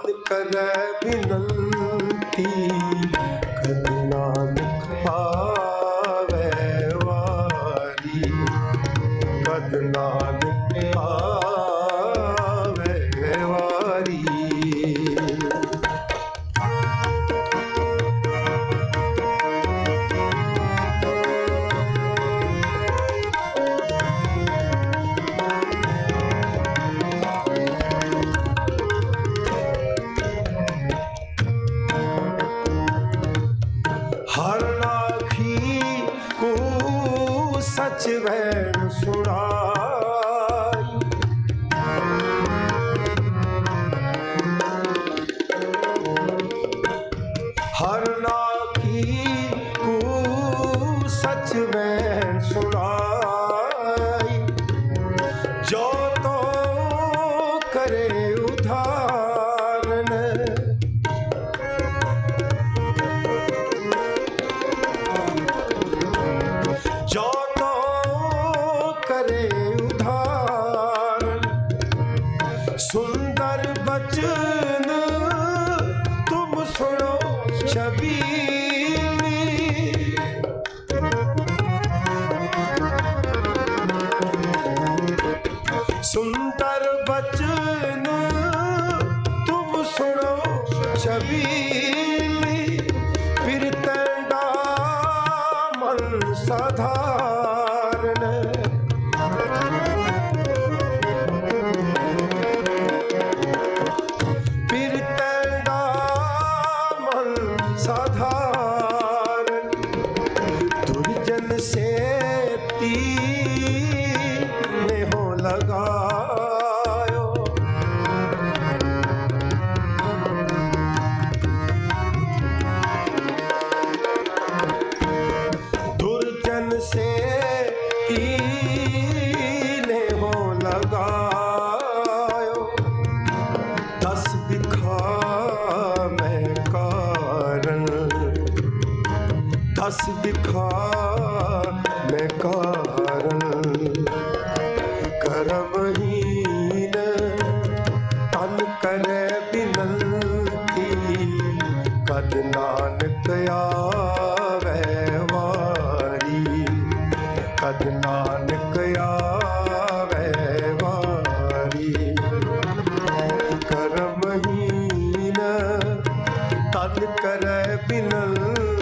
ਕਰ ਬਿਨੰਦ ਉਧਾਰ ਬਚਨ ਤੁਮ ਸੁਣੋ ਸ਼ਬੀਲੀ ਸੁੰਦਰ ਬਚਨ ਤੁਮ ਸੁਣੋ ਸ਼ਬੀਲੀ ਫਿਰ ਸਾਧਾ ਤਦ ਕਰੈ ਬਿਨਲ।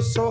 so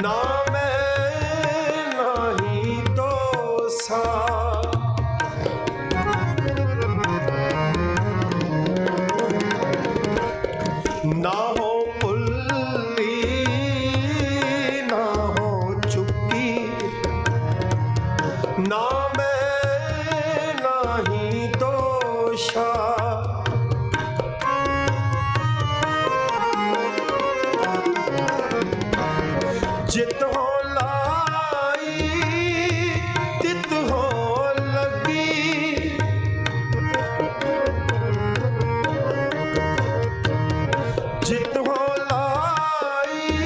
No! ਜਿਤ ਲਾਈ, ਤਿਤ ਹੋ ਲੱਗੀ। ਜਿਤ ਲਾਈ,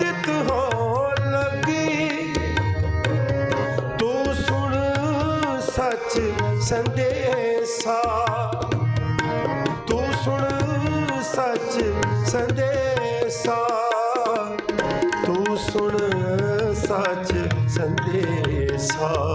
ਤਿਤ ਲੱਗੀ। ਤੂੰ ਸੁਣ ਸੱਚ ਸੰਦੇਸਾ। ਤੂੰ ਸੁਣ ਸੱਚ ਸੰਦੇਸਾ। sağ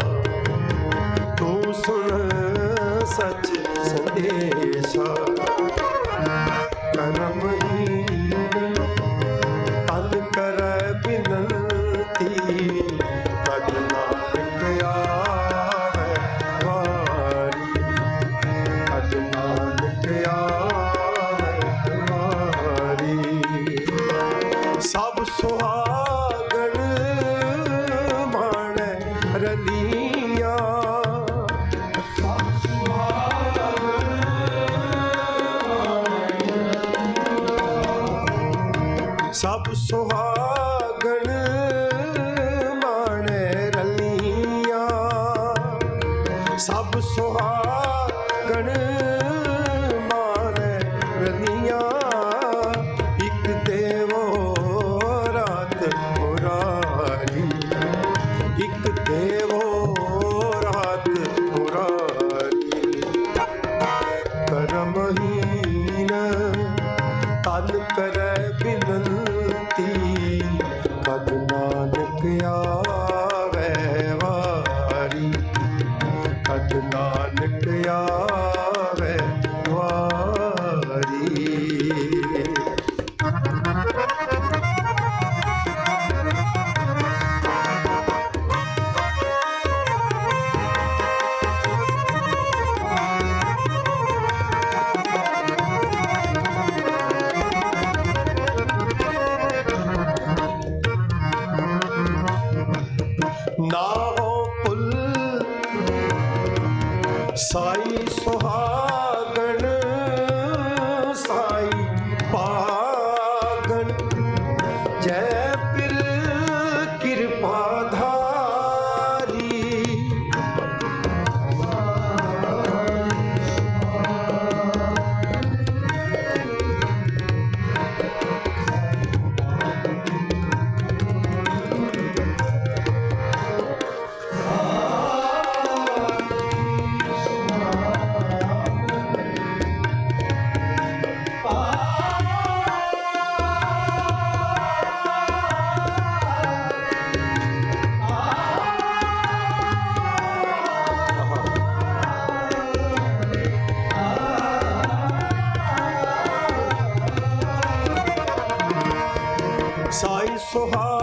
so hard. ਸਾਈ ਸੁਹਾਗ সোহা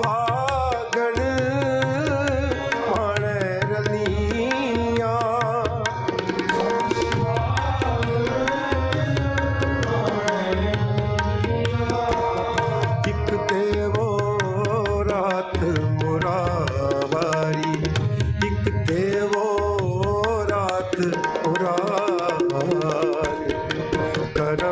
ਸੁਹਾਗਣ ਮਾਣੈ ਰਲੀਆਂ। ਇਕ ਦੇਵੋ ਰਾਤ ਇੱਕ ਇਕ ਦੇਵੋ ਰਾਤ ਮੁਰਾਰੀ ਕਰਮਹੀਨ ਤਨ